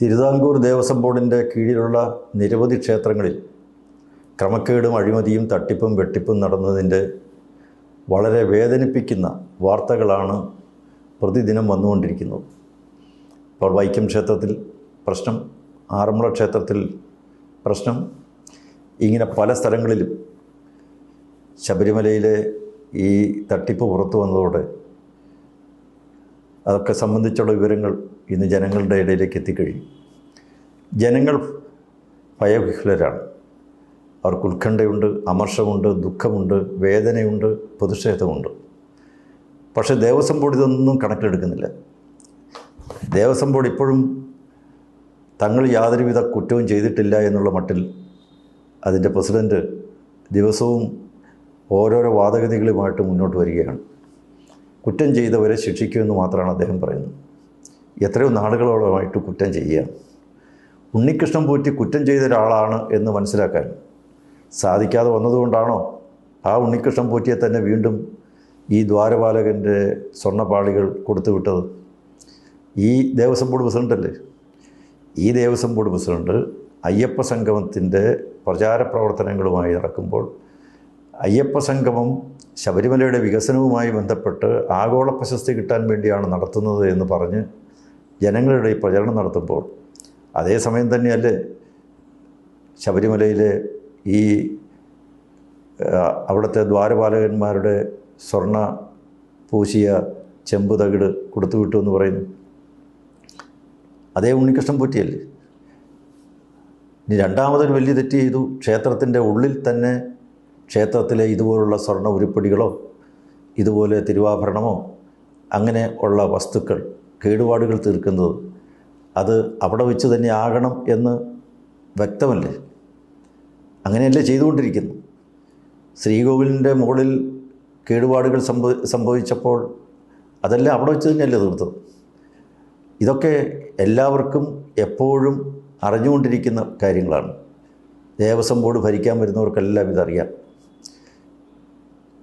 തിരുവിതാംകൂർ ദേവസ്വം ബോർഡിന്റെ കീഴിലുള്ള നിരവധി ക്ഷേത്രങ്ങളിൽ ക്രമക്കേടും അഴിമതിയും തട്ടിപ്പും വെട്ടിപ്പും നടന്നതിന്റെ വളരെ വേദനിപ്പിക്കുന്ന വാർത്തകളാണ് പ്രതിദിനം വന്നുകൊണ്ടിരിക്കുന്നത്. ഇപ്പോൾ വൈക്കം ക്ഷേത്രത്തിൽ പ്രശ്നം ആറന്മുള ക്ഷേത്രത്തിൽ പ്രശ്നം ഇങ്ങനെ പല സ്ഥലങ്ങളിലും ശബരിമലയിലെ ഈ തട്ടിപ്പ് പുറത്തു വന്നതോടെ അതൊക്കെ സംബന്ധിച്ചുള്ള വിവരങ്ങൾ ഇന്ന് ജനങ്ങളുടെ ഇടയിലേക്ക് എത്തിക്കഴിഞ്ഞു. ജനങ്ങൾ ഭയവിഹ്വലരാണ്. അവർക്ക് ഉത്കണ്ഠയുണ്ട് അമർഷമുണ്ട് ദുഃഖമുണ്ട് വേദനയുണ്ട് പ്രതിഷേധമുണ്ട്. പക്ഷേ ദേവസ്വം ബോർഡ് ഇതൊന്നും കണക്കിലെടുക്കുന്നില്ല. ദേവസ്വം ബോർഡ് ഇപ്പോഴും തങ്ങൾ യാതൊരുവിധ കുറ്റവും ചെയ്തിട്ടില്ല എന്നുള്ള മട്ടിൽ അതിന്റെ പ്രസിഡന്റ് ദിവസവും ഓരോരോ വാദഗതികളുമായിട്ട് മുന്നോട്ട് വരികയാണ്. കുറ്റം ചെയ്തവരെ ശിക്ഷിക്കുമെന്ന് മാത്രമാണ് അദ്ദേഹം പറയുന്നത്. എത്രയോ നാളുകളോളമായിട്ട് കുറ്റം ചെയ്യുകയാണ് ഉണ്ണികൃഷ്ണൻ പോറ്റി കുറ്റം ചെയ്ത ഒരാളാണ് എന്ന് മനസ്സിലാക്കാൻ സാധിക്കാതെ വന്നതുകൊണ്ടാണോ ആ ഉണ്ണികൃഷ്ണൻ പോറ്റിയെ തന്നെ വീണ്ടും ഈ ദ്വാരപാലകന്റെ സ്വർണപ്പാളികൾ കൊടുത്തുവിട്ടത് ഈ ദേവസ്വം ബോർഡ് പ്രസിഡന്റല്ലേ ഈ ദേവസ്വം ബോർഡ് പ്രസിഡന്റ് അയ്യപ്പ സംഗമത്തിന്റെ പ്രചാര പ്രവർത്തനങ്ങളുമായി നടക്കുമ്പോൾ അയ്യപ്പ സംഗമം ശബരിമലയുടെ വികസനവുമായി ബന്ധപ്പെട്ട് ആഗോള പ്രശസ്തി കിട്ടാൻ വേണ്ടിയാണ് നടത്തുന്നത് എന്ന് പറഞ്ഞ് ജനങ്ങളുടെ ഈ പ്രചരണം നടത്തുമ്പോൾ അതേസമയം തന്നെയല്ലേ ശബരിമലയിലെ ഈ അവിടുത്തെ ദ്വാരപാലകന്മാരുടെ സ്വർണ പൂശിയ ചെമ്പ് തകിട് കൊടുത്തു വിട്ടു എന്ന് പറയുന്നു. അതേ ഉണ്ണികൃഷ്ണൻ പൂറ്റിയല്ലേ? ഇനി രണ്ടാമതൊരു വലിയ തെറ്റ് ചെയ്തു. ക്ഷേത്രത്തിന്റെ ഉള്ളിൽ തന്നെ ക്ഷേത്രത്തിലെ ഇതുപോലുള്ള സ്വർണ ഉരുപ്പടികളോ ഇതുപോലെ തിരുവാഭരണമോ അങ്ങനെ ഉള്ള വസ്തുക്കൾ കേടുപാടുകൾ തീർക്കുന്നത് അത് അവിടെ വെച്ച് തന്നെ ആകണം എന്ന് വ്യക്തമല്ലേ? അങ്ങനെയല്ലേ ചെയ്തുകൊണ്ടിരിക്കുന്നു. ശ്രീകോവിലിന്റെ മുകളിൽ കേടുപാടുകൾ സംഭവ സംഭവിച്ചപ്പോൾ അതെല്ലാം അവിടെ വെച്ച് തന്നെയല്ലേ തീർത്തത്. ഇതൊക്കെ എല്ലാവർക്കും എപ്പോഴും അറിഞ്ഞുകൊണ്ടിരിക്കുന്ന കാര്യങ്ങളാണ്. ദേവസ്വം ബോർഡ് ഭരിക്കാൻ വരുന്നവർക്കെല്ലാം ഇതറിയാം.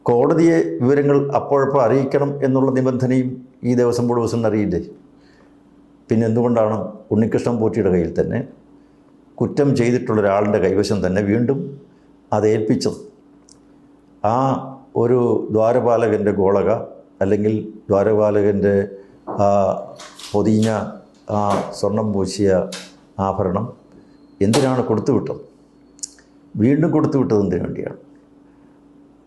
കോടതിയെ വിവരങ്ങൾ അപ്പോഴപ്പോൾ അറിയിക്കണം എന്നുള്ള നിബന്ധനയും ഈ ദേവസ്വം ബോർഡ് പ്രസിഡന്റ് അറിയില്ലേ? പിന്നെ എന്തുകൊണ്ടാണ് ഉണ്ണികൃഷ്ണൻ പോറ്റിയുടെ കയ്യിൽ തന്നെ കുറ്റം ചെയ്തിട്ടുള്ള ഒരാളുടെ കൈവശം തന്നെ വീണ്ടും അത് ഏൽപ്പിച്ചത്? ആ ഒരു ദ്വാരപാലകന്റെ ഗോളക അല്ലെങ്കിൽ ദ്വാരപാലകന്റെ ആ പൊതിഞ്ഞ ആ സ്വർണം പൂശിയ ആഭരണം എന്തിനാണ് കൊടുത്തുവിട്ടത്? വീണ്ടും കൊടുത്തുവിട്ടത് എന്തിനു വേണ്ടിയാണ്?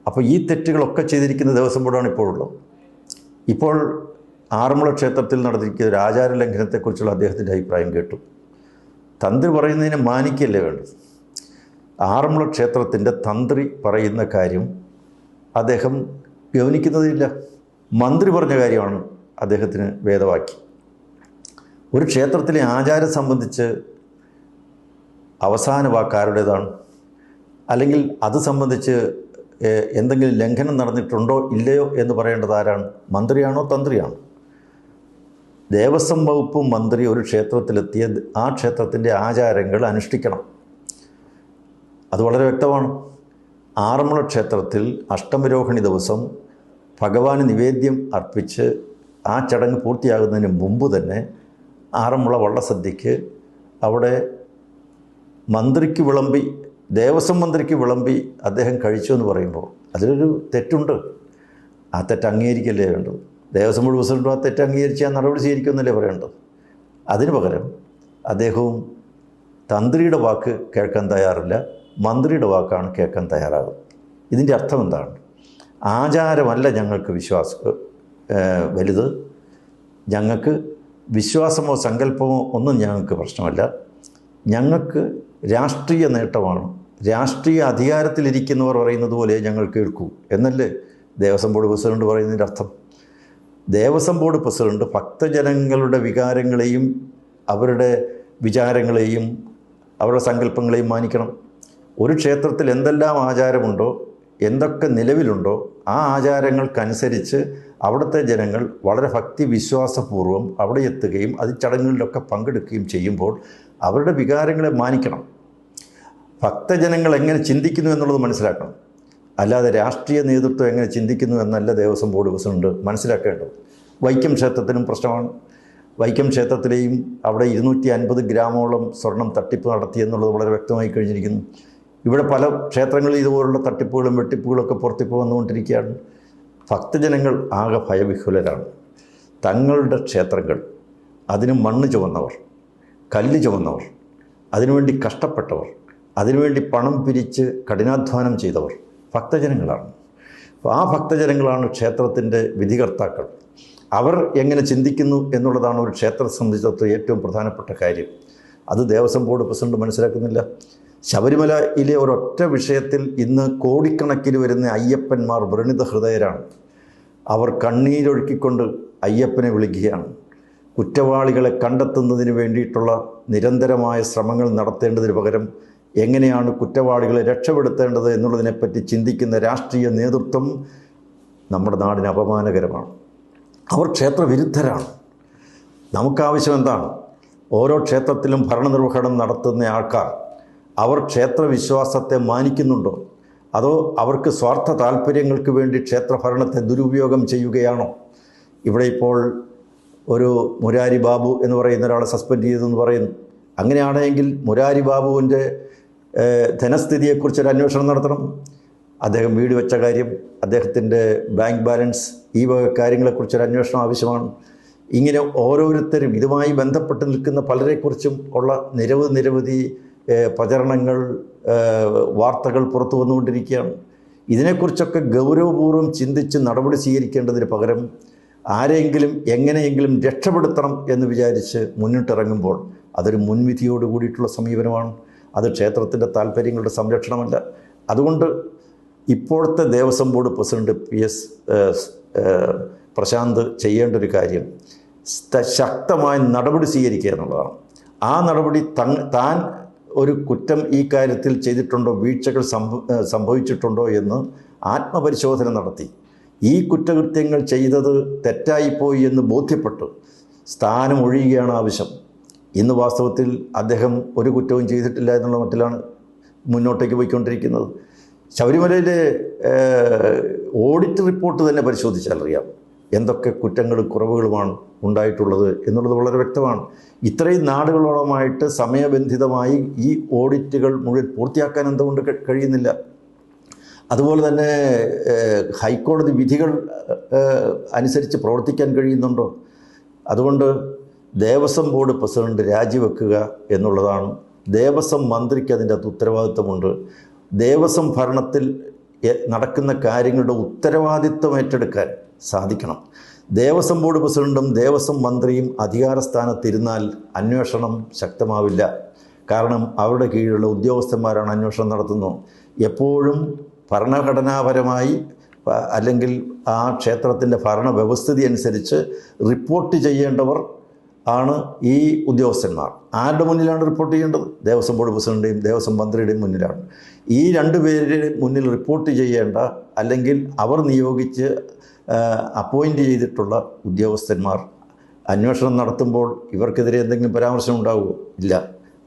അപ്പോൾ ഈ തെറ്റുകളൊക്കെ ചെയ്തിരിക്കുന്ന ദിവസം ബോർഡാണ് ഇപ്പോഴുള്ളത്. ഇപ്പോൾ ആറന്മുള ക്ഷേത്രത്തിൽ നടന്നിരിക്കുന്ന ഒരു ആചാര ലംഘനത്തെക്കുറിച്ചുള്ള അദ്ദേഹത്തിന്റെ അഭിപ്രായം കേട്ടു. തന്ത്രി പറയുന്നതിനെ മാനിക്കല്ലേ വേണ്ടത്? ആറന്മുള ക്ഷേത്രത്തിന്റെ തന്ത്രി പറയുന്ന കാര്യം അദ്ദേഹം ഗവനിക്കുന്നതില്ല മന്ത്രി പറഞ്ഞ കാര്യമാണ് അദ്ദേഹത്തിന് വേദവാക്യം. ഒരു ക്ഷേത്രത്തിലെ ആചാരം സംബന്ധിച്ച് അവസാന വാക്കാരുടേതാണ് അല്ലെങ്കിൽ അത് സംബന്ധിച്ച് എന്തെങ്കിലും ലംഘനം നടന്നിട്ടുണ്ടോ ഇല്ലയോ എന്ന് പറയേണ്ടത് ആരാണ്? മന്ത്രിയാണോ തന്ത്രിയാണോ? ദേവസ്വം വകുപ്പ് മന്ത്രി ഒരു ക്ഷേത്രത്തിലെത്തിയ ആ ക്ഷേത്രത്തിന്റെ ആചാരങ്ങൾ അനുഷ്ഠിക്കണം. അത് വളരെ വ്യക്തമാണ്. ആറന്മുള ക്ഷേത്രത്തിൽ അഷ്ടമരോഹിണി ദിവസം ഭഗവാന് നിവേദ്യം അർപ്പിച്ച് ആ ചടങ്ങ് പൂർത്തിയാകുന്നതിന് മുമ്പ് തന്നെ ആറന്മുള വള്ളസദ്യക്ക് അവിടെ മന്ത്രിക്ക് വിളമ്പി ദേവസ്വം മന്ത്രിക്ക് വിളമ്പി അദ്ദേഹം കഴിച്ചു എന്ന് പറയുമ്പോൾ അതിലൊരു തെറ്റുണ്ട്. ആ തെറ്റ് അംഗീകരിക്കല്ലേ വേണ്ടത്? ദേവസ്വം ബോർഡ് പ്രസിഡന്റും ആ തെറ്റ് അംഗീകരിച്ച് ആ നടപടി സ്വീകരിക്കുമെന്നല്ലേ പറയേണ്ടത്? അതിന് പകരം അദ്ദേഹവും തന്ത്രിയുടെ വാക്ക് കേൾക്കാൻ തയ്യാറില്ല മന്ത്രിയുടെ വാക്കാണ് കേൾക്കാൻ തയ്യാറാകും ഇതിന്റെ അർത്ഥം എന്താണ്? ആചാരമല്ല ഞങ്ങൾക്ക് വിശ്വാസ വലുത്. ഞങ്ങൾക്ക് വിശ്വാസമോ സങ്കല്പമോ ഒന്നും ഞങ്ങൾക്ക് പ്രശ്നമല്ല. ഞങ്ങൾക്ക് രാഷ്ട്രീയ നേട്ടമാണ് രാഷ്ട്രീയ അധികാരത്തിലിരിക്കുന്നവർ പറയുന്നത് പോലെ ഞങ്ങൾ കേൾക്കൂ. എന്നല്ലേ ദേവസ്വം ബോർഡ് പ്രസിഡന്റ് പറയുന്നതിന്റെ അർത്ഥം? ദേവസ്വം ബോർഡ് പ്രസിഡന്റ് ഭക്തജനങ്ങളുടെ വികാരങ്ങളെയും അവരുടെ വിചാരങ്ങളെയും അവരുടെ സങ്കല്പങ്ങളെയും മാനിക്കണം. ഒരു ക്ഷേത്രത്തിൽ എന്തെല്ലാം ആചാരമുണ്ടോ എന്തൊക്കെ നിലവിലുണ്ടോ ആ ആചാരങ്ങൾക്കനുസരിച്ച് അവിടുത്തെ ജനങ്ങൾ വളരെ ഭക്തി വിശ്വാസപൂർവം അവിടെ എത്തുകയും അത് ചടങ്ങുകളിലൊക്കെ പങ്കെടുക്കുകയും ചെയ്യുമ്പോൾ അവരുടെ വികാരങ്ങളെ മാനിക്കണം. ഭക്തജനങ്ങൾ എങ്ങനെ ചിന്തിക്കുന്നു എന്നുള്ളത് മനസ്സിലാക്കണം. അല്ലാതെ രാഷ്ട്രീയ നേതൃത്വം എങ്ങനെ ചിന്തിക്കുന്നു എന്നല്ല ദേവസ്വം ബോർഡ് പ്രസിഡന്റ് മനസ്സിലാക്കേണ്ടത് വൈക്കം ക്ഷേത്രത്തിനും പ്രശ്നമാണ്. വൈക്കം ക്ഷേത്രത്തിലെയും അവിടെ ഇരുന്നൂറ്റി അൻപത് ഗ്രാമോളം സ്വർണം തട്ടിപ്പ് നടത്തി എന്നുള്ളത് വളരെ വ്യക്തമായി കഴിഞ്ഞിരിക്കുന്നു. ഇവിടെ പല ക്ഷേത്രങ്ങളിൽ ഇതുപോലുള്ള തട്ടിപ്പുകളും വെട്ടിപ്പുകളും ഒക്കെ പുറത്തേക്ക് വന്നുകൊണ്ടിരിക്കുകയാണ്. ഭക്തജനങ്ങൾ ആകെ ഭയവിഹുലരാണ് തങ്ങളുടെ ക്ഷേത്രങ്ങൾ അതിന് മണ്ണ് ചുമന്നവർ കല്ല് ചുമന്നവർ അതിനുവേണ്ടി കഷ്ടപ്പെട്ടവർ അതിനുവേണ്ടി പണം പിരിച്ച് കഠിനാധ്വാനം ചെയ്തവർ ഭക്തജനങ്ങളാണ്. അപ്പോൾ ആ ഭക്തജനങ്ങളാണ് ക്ഷേത്രത്തിന്റെ വിധികർത്താക്കൾ. അവർ എങ്ങനെ ചിന്തിക്കുന്നു എന്നുള്ളതാണ് ഒരു ക്ഷേത്രത്തെ സംബന്ധിച്ചിടത്തോളം ഏറ്റവും പ്രധാനപ്പെട്ട കാര്യം. അത് ദേവസ്വം ബോർഡ് പ്രസിഡന്റ് മനസ്സിലാക്കുന്നില്ല. ശബരിമലയിലെ ഒരൊറ്റ വിഷയത്തിൽ ഇന്ന് കോടിക്കണക്കിന് വരുന്ന അയ്യപ്പന്മാർ വ്രണിത ഹൃദയരാണ്. അവർ കണ്ണീരൊഴുക്കിക്കൊണ്ട് അയ്യപ്പനെ വിളിക്കുകയാണ്. കുറ്റവാളികളെ കണ്ടെത്തുന്നതിന് വേണ്ടിയിട്ടുള്ള നിരന്തരമായ ശ്രമങ്ങൾ നടത്തേണ്ടതിന് പകരം എങ്ങനെയാണ് കുറ്റവാളികളെ രക്ഷപ്പെടുത്തേണ്ടത് എന്നുള്ളതിനെപ്പറ്റി ചിന്തിക്കുന്ന രാഷ്ട്രീയ നേതൃത്വം നമ്മുടെ നാടിന് അപമാനകരമാണ്. അവർ ക്ഷേത്രവിരുദ്ധരാണ്. നമുക്കാവശ്യം എന്താണ്? ഓരോ ക്ഷേത്രത്തിലും ഭരണനിർവഹണം നടത്തുന്ന ആൾക്കാർ അവർ ക്ഷേത്രവിശ്വാസത്തെ മാനിക്കുന്നുണ്ടോ? അതോ അവർക്ക് സ്വാർത്ഥ താല്പര്യങ്ങൾക്ക് വേണ്ടി ക്ഷേത്രഭരണത്തെ ദുരുപയോഗം ചെയ്യുകയാണോ? ഇവിടെ ഇപ്പോൾ ഒരു മുരാരി ബാബു എന്ന് പറയുന്ന ഒരാളെ സസ്പെൻഡ് ചെയ്തെന്ന് പറയുന്നു. അങ്ങനെയാണെങ്കിൽ മുരാരി ബാബുവിന്റെ ഏഹ്, ധനസ്ഥിതിയെക്കുറിച്ചൊരു അന്വേഷണം നടത്തണം. അദ്ദേഹം വീട് വെച്ച കാര്യം അദ്ദേഹത്തിന്റെ ബാങ്ക് ബാലൻസ് ഈ വക കാര്യങ്ങളെക്കുറിച്ചൊരു അന്വേഷണം ആവശ്യമാണ്. ഇങ്ങനെ ഓരോരുത്തരും ഇതുമായി ബന്ധപ്പെട്ട് നിൽക്കുന്ന പലരെക്കുറിച്ചും ഉള്ള നിരവധി നിരവധി പ്രചരണങ്ങൾ വാർത്തകൾ പുറത്തു വന്നുകൊണ്ടിരിക്കുകയാണ്. ഇതിനെക്കുറിച്ചൊക്കെ ഗൗരവപൂർവം ചിന്തിച്ച് നടപടി സ്വീകരിക്കേണ്ടതിന് പകരം ആരെങ്കിലും എങ്ങനെയെങ്കിലും രക്ഷപ്പെടുത്തണം എന്ന് വിചാരിച്ച് മുന്നിട്ടിറങ്ങുമ്പോൾ അതൊരു മുൻവിധിയോട് കൂടിയിട്ടുള്ള സമീപനമാണ്. അത് ക്ഷേത്രത്തിന്റെ താല്പര്യങ്ങളുടെ സംരക്ഷണമല്ല. അതുകൊണ്ട് ഇപ്പോഴത്തെ Devaswom board president P S Prashanth ചെയ്യേണ്ട ഒരു കാര്യം ശക്തമായ നടപടി സ്വീകരിക്കുക എന്നുള്ളതാണ്. ആ നടപടി താൻ ഒരു കുറ്റം ഈ കാര്യത്തിൽ ചെയ്തിട്ടുണ്ടോ വീഴ്ചകൾ സംഭ സംഭവിച്ചിട്ടുണ്ടോ എന്ന് ആത്മപരിശോധന നടത്തി. ഈ കുറ്റകൃത്യങ്ങൾ ചെയ്തത് തെറ്റായിപ്പോയി എന്ന് ബോധ്യപ്പെട്ടു സ്ഥാനം ഒഴിയുകയാണ് ആവശ്യം. ഇന്ന് വാസ്തവത്തിൽ അദ്ദേഹം ഒരു കുറ്റവും ചെയ്തിട്ടില്ല എന്നുള്ള മട്ടിലാണ് മുന്നോട്ടേക്ക് പോയിക്കൊണ്ടിരിക്കുന്നത്. ശബരിമലയിലെ ഓഡിറ്റ് റിപ്പോർട്ട് തന്നെ പരിശോധിച്ചാൽ അറിയാം എന്തൊക്കെ കുറ്റങ്ങളും കുറവുകളുമാണ് ഉണ്ടായിട്ടുള്ളത് എന്നുള്ളത് വളരെ വ്യക്തമാണ്. ഇത്രയും നാടുകളോളമായിട്ട് സമയബന്ധിതമായി ഈ ഓഡിറ്റുകൾ മുഴുവൻ പൂർത്തിയാക്കാൻ എന്തുകൊണ്ട് കഴിയുന്നില്ല? അതുപോലെ തന്നെ ഹൈക്കോടതി വിധികൾ അനുസരിച്ച് പ്രവർത്തിക്കാൻ കഴിയുന്നുണ്ടോ? അതുകൊണ്ട് ദേവസ്വം ബോർഡ് പ്രസിഡന്റ് രാജിവെക്കുക എന്നുള്ളതാണ്. ദേവസ്വം മന്ത്രിക്ക് അതിന്റെ അകത്ത് ഉത്തരവാദിത്വമുണ്ട്. ദേവസ്വം ഭരണത്തിൽ നടക്കുന്ന കാര്യങ്ങളുടെ ഉത്തരവാദിത്വം ഏറ്റെടുക്കാൻ സാധിക്കണം. ദേവസ്വം ബോർഡ് പ്രസിഡന്റും ദേവസ്വം മന്ത്രിയും അധികാരസ്ഥാനത്തിരുന്നാൽ അന്വേഷണം ശക്തമാവില്ല. കാരണം അവരുടെ കീഴിലുള്ള ഉദ്യോഗസ്ഥന്മാരാണ് അന്വേഷണം നടത്തുന്നത്. എപ്പോഴും ഭരണഘടനാപരമായി അല്ലെങ്കിൽ ആ ക്ഷേത്രത്തിന്റെ ഭരണ വ്യവസ്ഥിതി അനുസരിച്ച് റിപ്പോർട്ട് ചെയ്യേണ്ടവർ ആണ് ഈ ഉദ്യോഗസ്ഥന്മാർ. ആരുടെ മുന്നിലാണ് റിപ്പോർട്ട് ചെയ്യേണ്ടത്? ദേവസ്വം ബോർഡ് പ്രസിഡന്റിന്റെയും ദേവസ്വം മന്ത്രിയുടെയും മുന്നിലാണ്. ഈ രണ്ട് പേരുടെ മുന്നിൽ റിപ്പോർട്ട് ചെയ്യേണ്ട അല്ലെങ്കിൽ അവർ നിയോഗിച്ച് അപ്പോയിന്റ് ചെയ്തിട്ടുള്ള ഉദ്യോഗസ്ഥന്മാർ അന്വേഷണം നടത്തുമ്പോൾ ഇവർക്കെതിരെ എന്തെങ്കിലും പരാമർശം ഉണ്ടാവുമോ? ഇല്ല.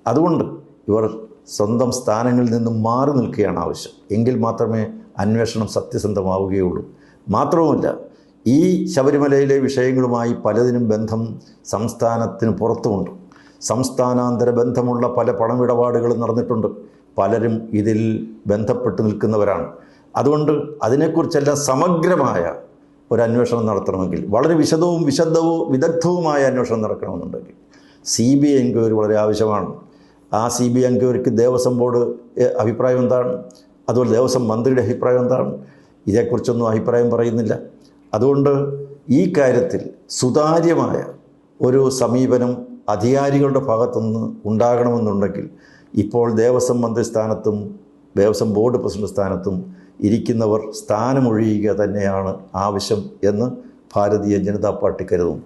അതുകൊണ്ട് ഇവർ സ്വന്തം സ്ഥാനങ്ങളിൽ നിന്നും മാറി നിൽക്കുകയാണ് ആവശ്യം. എങ്കിൽ മാത്രമേ അന്വേഷണം സത്യസന്ധമാവുകയുള്ളൂ. മാത്രവുമല്ല ഈ ശബരിമലയിലെ വിഷയങ്ങളുമായി പലതിനും ബന്ധം സംസ്ഥാനത്തിന് പുറത്തുമുണ്ട്. സംസ്ഥാനാന്തര ബന്ധമുള്ള പല പണമിടപാടുകളും നടന്നിട്ടുണ്ട്. പലരും ഇതിൽ ബന്ധപ്പെട്ട് നിൽക്കുന്നവരാണ്. അതുകൊണ്ട് അതിനെക്കുറിച്ചെല്ലാം സമഗ്രമായ ഒരു അന്വേഷണം നടത്തണമെങ്കിൽ വളരെ വിശദവും വിശദവും വിദഗ്ധവുമായ അന്വേഷണം നടക്കണമെന്നുണ്ടെങ്കിൽ സി ബി ഐ എൻക്വയറി വളരെ ആവശ്യമാണ്. ആ സി ബി ഐ എൻക്വയറിക്ക് ദേവസ്വം ബോർഡ് അഭിപ്രായം എന്താണ്? അതുപോലെ ദേവസ്വം മന്ത്രിയുടെ അഭിപ്രായം എന്താണ്? ഇതേക്കുറിച്ചൊന്നും അഭിപ്രായം പറയുന്നില്ല. അതുകൊണ്ട് ഈ കാര്യത്തിൽ സുതാര്യമായ ഒരു സമീപനം അധികാരികളുടെ ഭാഗത്തുനിന്ന് ഉണ്ടാകണമെന്നുണ്ടെങ്കിൽ ഇപ്പോൾ ദേവസ്വം മന്ത്രി സ്ഥാനത്തും ദേവസ്വം ബോർഡ് പ്രസിഡന്റ് സ്ഥാനത്തും ഇരിക്കുന്നവർ സ്ഥാനമൊഴിയുക തന്നെയാണ് ആവശ്യം എന്ന് ഭാരതീയ ജനതാ പാർട്ടി കരുതുന്നു.